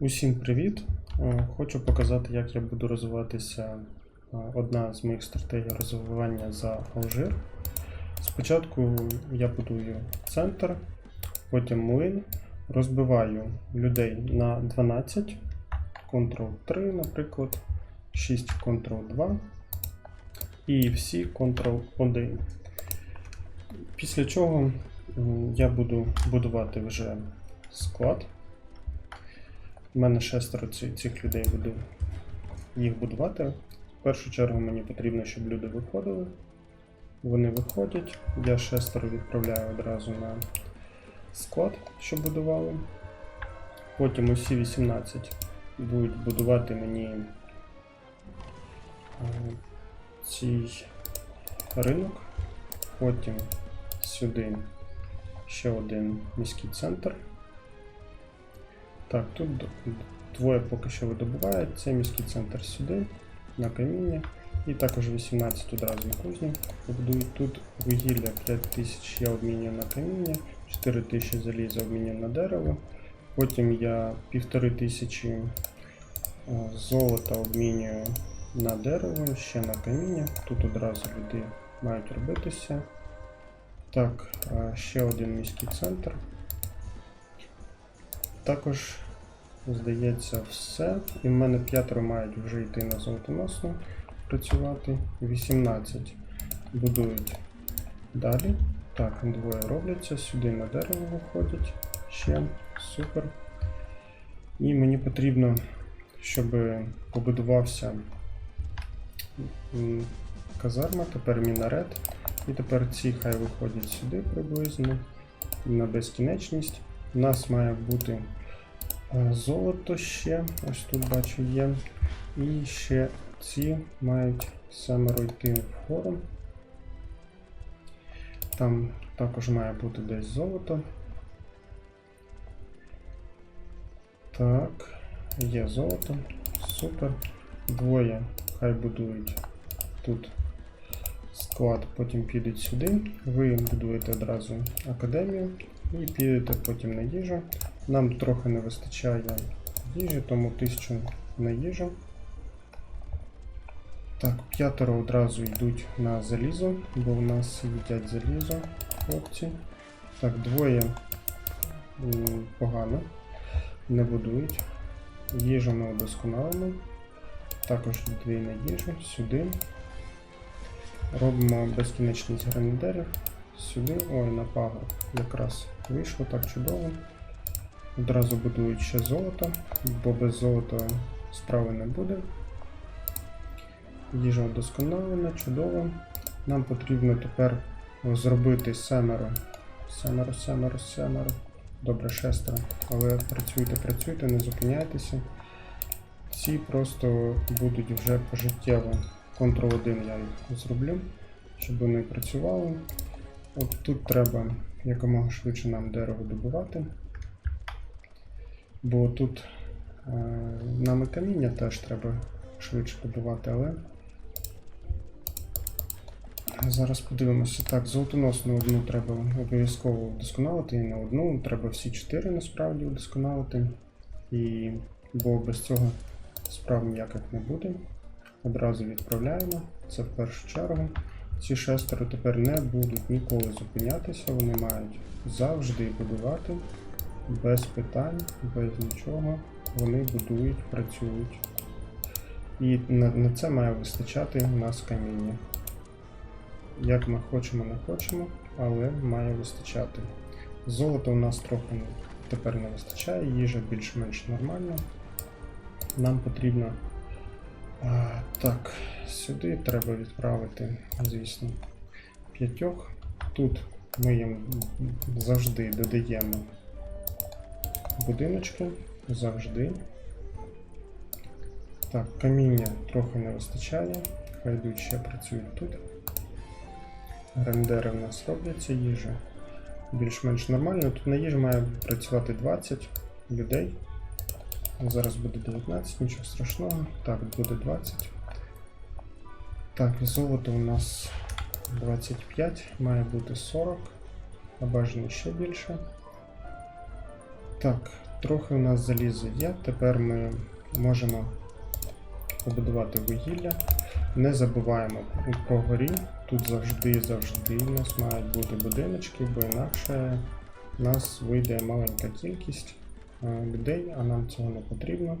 Усім привіт! Е, Хочу показати, як я буду розвиватися. е, Одна з моїх стратегій розвивання за Алжир. Спочатку я будую центр, потім млин, розбиваю людей на 12, Ctrl-3, наприклад, 6 Ctrl-2 і всі Ctrl-1. Після чого я буду будувати вже склад. У мене шестеро цих людей буду їх будувати. В першу чергу мені потрібно, щоб люди виходили. Вони виходять. Я шестеро відправляю одразу на склад, що будували. Потім усі 18 будуть будувати мені е, цей ринок. Потім сюди ще один міський центр. Так, тут двоє поки що видобувають. Це міський центр сюди, на каміння. І також 18 одразу кузні побудують. Тут вугілля 5000 я обмінюю на каміння, 4000 заліза обмінюю на дерево. Потім я 1500 е, золота обмінюю на дерево, ще на каміння. Тут одразу люди мають робитися. Так, е, ще один міський центр. Також, здається, все. І в мене п'ятеро мають вже йти на золотоносну працювати. 18 будують далі. Так, двоє робляться, сюди на дерево виходять. Ще супер. І мені потрібно, щоб побудувався казарма, тепер мінарет. І тепер ці хай виходять сюди приблизно на безкінечність. У нас має бути е, золото ще, ось тут бачу є. І ще ці мають семеро йти вгору. Там також має бути десь золото. Так, є золото. Супер. Двоє хай будують тут склад, потім підуть сюди. Ви будуєте одразу академію і підете потім на їжу. Нам трохи не вистачає їжі, тому тисячу на їжу. Так, п'ятеро одразу йдуть на залізо, бо в нас їдять залізо, хлопці. Так, двоє погано, не будують. Їжу ми удосконалимо. Також дві на їжу, сюди. Робимо безкінечність гранадерів. Сюди, ой, на пагорб. Якраз вийшло так чудово. Одразу будують ще золото, бо без золота справи не буде. Їжа вдосконалена, чудово. Нам потрібно тепер зробити семеро. Семеро, семеро, семеро. Добре, шестеро. Але працюйте, працюйте, не зупиняйтеся. Ці просто будуть вже пожиттєво. Ctrl-1 я зроблю, щоб вони працювали. От тут треба якомога швидше нам дерево добувати. Бо тут е, нам і каміння теж треба швидше добувати, але. Зараз подивимося. Так, золотоносну одну треба обов'язково вдосконалити і не одну. Треба всі чотири насправді вдосконалити. І... Бо без цього справ ніяких не буде. Одразу відправляємо. Це в першу чергу. Ці шестеро тепер не будуть ніколи зупинятися, вони мають завжди будувати без питань, без нічого. Вони будують, працюють. І на, це має вистачати у нас каміння. Як ми хочемо, не хочемо, але має вистачати. Золота у нас трохи тепер не вистачає, їжа більш-менш нормальна. Нам потрібно. А, так, сюди треба відправити, звісно, п'ятьох. Тут ми їм завжди додаємо будиночки. Завжди. Так, каміння трохи не вистачає. Хай йдуть ще працюють тут. Рендери в нас робляться, їжа більш-менш нормально. Тут на їжі має працювати 20 людей. Зараз буде 19, нічого страшного. Так, буде 20. Так, золото у нас 25, має бути 40, а бажано ще більше. Так, трохи у нас заліза є. Тепер ми можемо побудувати вугілля. Не забуваємо про горі. Тут завжди, завжди у нас мають бути будиночки, бо інакше у нас вийде маленька кількість людей, а нам цього не потрібно.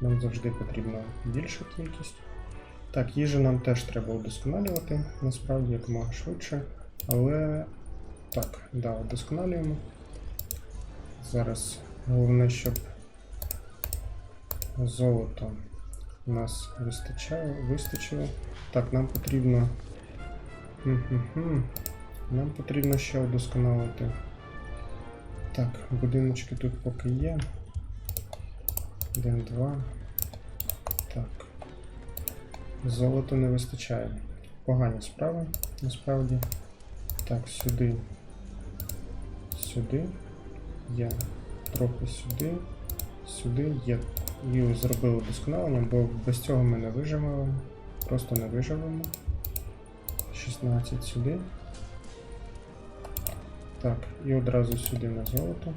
Нам завжди потрібна більша кількість. Так, їжу нам теж треба удосконалювати, насправді якомога швидше. Але так, да, удосконалюємо. Зараз головне, щоб золото у нас вистачає, вистачило. Так, нам потрібно. Нам потрібно ще удосконалити. Так, будиночки тут поки є. Один, два. Так. Золота не вистачає. Погані справи, насправді. Так, сюди. Сюди. Є. Трохи сюди. Сюди є. І зробили вдосконалення, бо без цього ми не виживемо. Просто не виживемо. 16 сюди. Так, і одразу сюди на золото.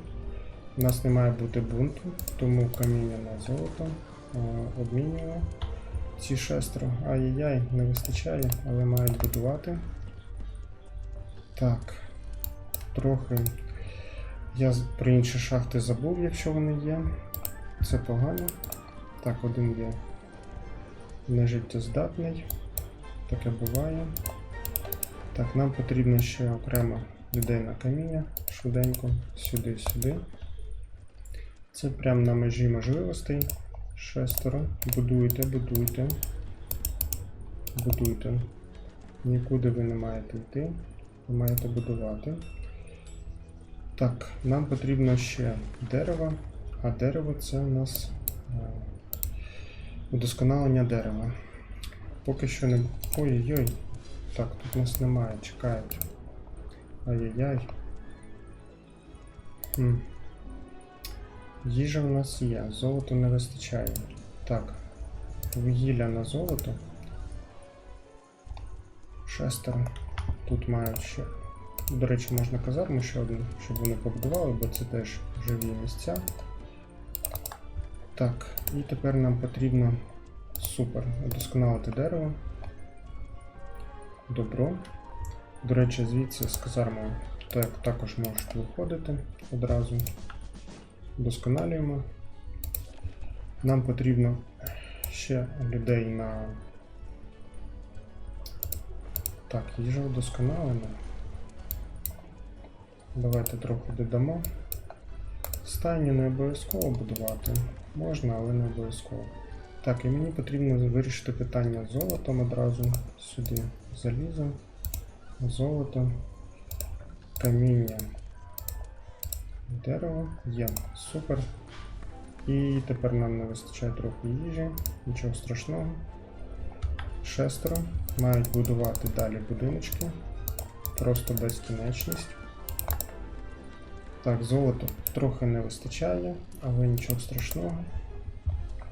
У нас не має бути бунту, тому каміння на золото е, обмінюємо. Ці шестеро. Ай-яй-яй, не вистачає, але мають будувати. Так. Трохи. Я про інші шахти забув, якщо вони є. Це погано. Так, один є нежиттєздатний. Таке буває. Так, нам потрібно ще окремо людей на каміння. Швиденько. Сюди, сюди. Це прямо на межі можливостей. Шестеро. Будуйте, будуйте. Будуйте. Нікуди ви не маєте йти. Ви маєте будувати. Так, нам потрібно ще дерево, а дерево це у нас е, удосконалення дерева. Поки що не. Ой-ой-ой. Так, тут нас немає, чекають. Ай-яй-яй. Їжа в нас є, золото не вистачає. Так, вугілля на золото. Шестеро. Тут мають ще. До речі, можна казарму ще одну, щоб вони побудували, бо це теж живі місця. Так, і тепер нам потрібно супер удосконалити дерево. Добро. До речі, звідси з казармою так, також можуть виходити одразу. Досконалюємо. Нам потрібно ще людей на. Так, їжа вдосконалена. Давайте трохи додамо. Стайню не обов'язково будувати. Можна, але не обов'язково. Так, і мені потрібно вирішити питання з золотом одразу. Сюди залізо, золото, каміння. Дерево є, супер. І тепер нам не вистачає трохи їжі, нічого страшного. Шестеро. Мають будувати далі будиночки. Просто безкінечність. Так, золото трохи не вистачає, але нічого страшного.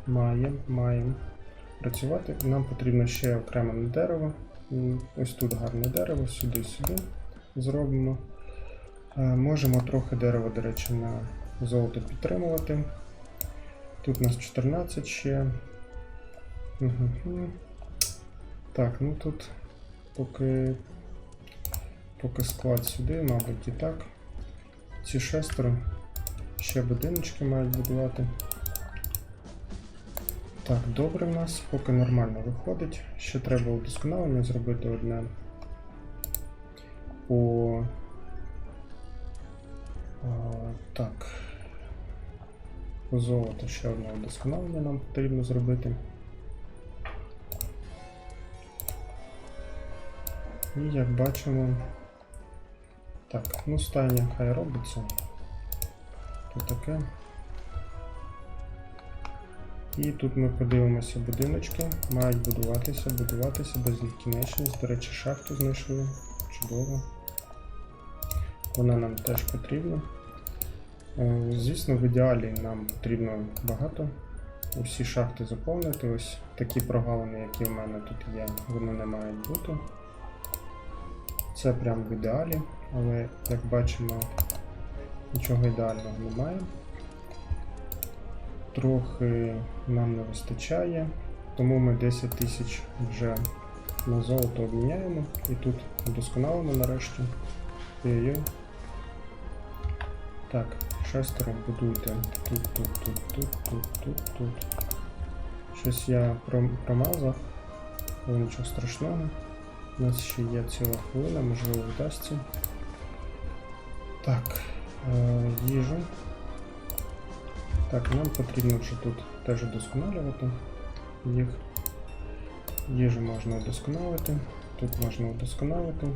Маємо, маємо працювати. Нам потрібно ще окремо на дерево. Ось тут гарне дерево, сюди-сюди зробимо. Е, Можемо трохи дерева, до речі, на золото підтримувати. Тут у нас 14 ще. Мгм. Так, ну тут поки, поки склад сюди, мабуть, і так. Ці шестеро ще будиночки мають будувати. Так, добре в нас, поки нормально виходить. Ще треба удосконалення зробити одне по. А, так. По золоту ще одне удосконалення нам потрібно зробити. І як бачимо. Так, ну стайня хай робиться. Тут таке. І тут ми подивимося будиночки. Мають будуватися, будуватися безкінечність. До речі, шахту знайшли. Чудово. Вона нам теж потрібна. Е, Звісно, в ідеалі нам потрібно багато. Усі шахти заповнити. Ось такі прогалини, які в мене тут є, вони не мають бути. Це прям в ідеалі, але як бачимо, нічого ідеального немає. Трохи нам не вистачає, тому ми 10 тисяч вже на золото обміняємо. І тут вдосконалимо нарешті. Так, шестеро будуйте тут, тут, тут, тут, тут, тут, тут. Щось я промазав, але нічого страшного. У нас ще є ціла хвилина, можливо, вдасться. Так, е, їжу. Так, нам потрібно вже тут теж удосконалювати їх. Їжу можна удосконалити, тут можна удосконалити.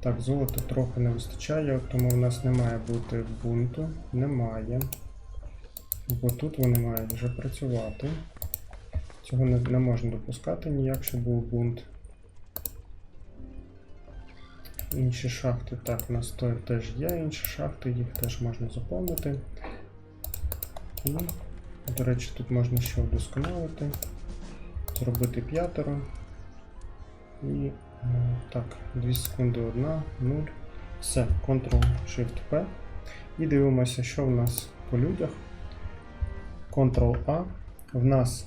Так, золота трохи не вистачає, тому в нас не має бути бунту. Немає. Бо тут вони мають вже працювати. Цього не, не можна допускати ніяк, щоб був бунт. Інші шахти, так, у нас теж є інші шахти, їх теж можна заповнити. До речі, тут можна ще вдосконалити. Зробити п'ятеро. І е, так, 2 секунди 1, 0. Все, Ctrl-Shift-P. І дивимося, що в нас по людях. Ctrl-A. В нас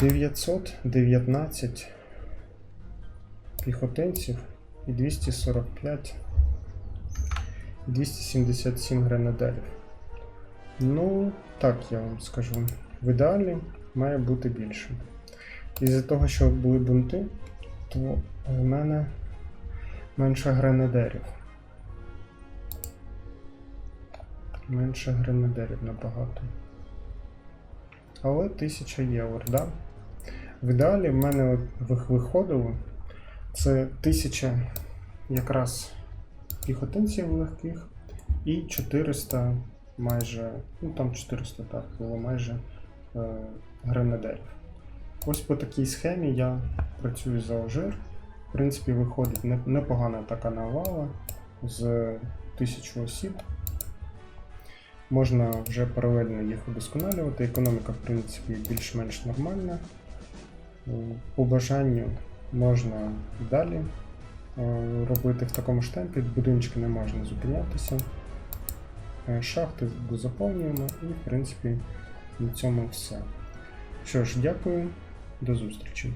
919 піхотинців і 245 277 гренадерів. Ну, так я вам скажу. В ідеалі має бути більше. Із-за того, що були бунти, то в мене менше гренадерів. Менше гренадерів набагато. Але 1000 євро, да? В ідеалі в мене виходило це 1000 якраз піхотинців легких і 400 майже, ну там 400 так було майже е, гренадерів. Ось по такій схемі я працюю за Алжир. В принципі, виходить непогана така навала з 1000 осіб. Можна вже паралельно їх удосконалювати. Економіка, в принципі, більш-менш нормальна. Е, По бажанню можна далі е, робити в такому ж темпі. Будиночки не можна зупинятися. Е, Шахти заповнюємо і, в принципі, на цьому все. Що ж, дякую, до зустрічі.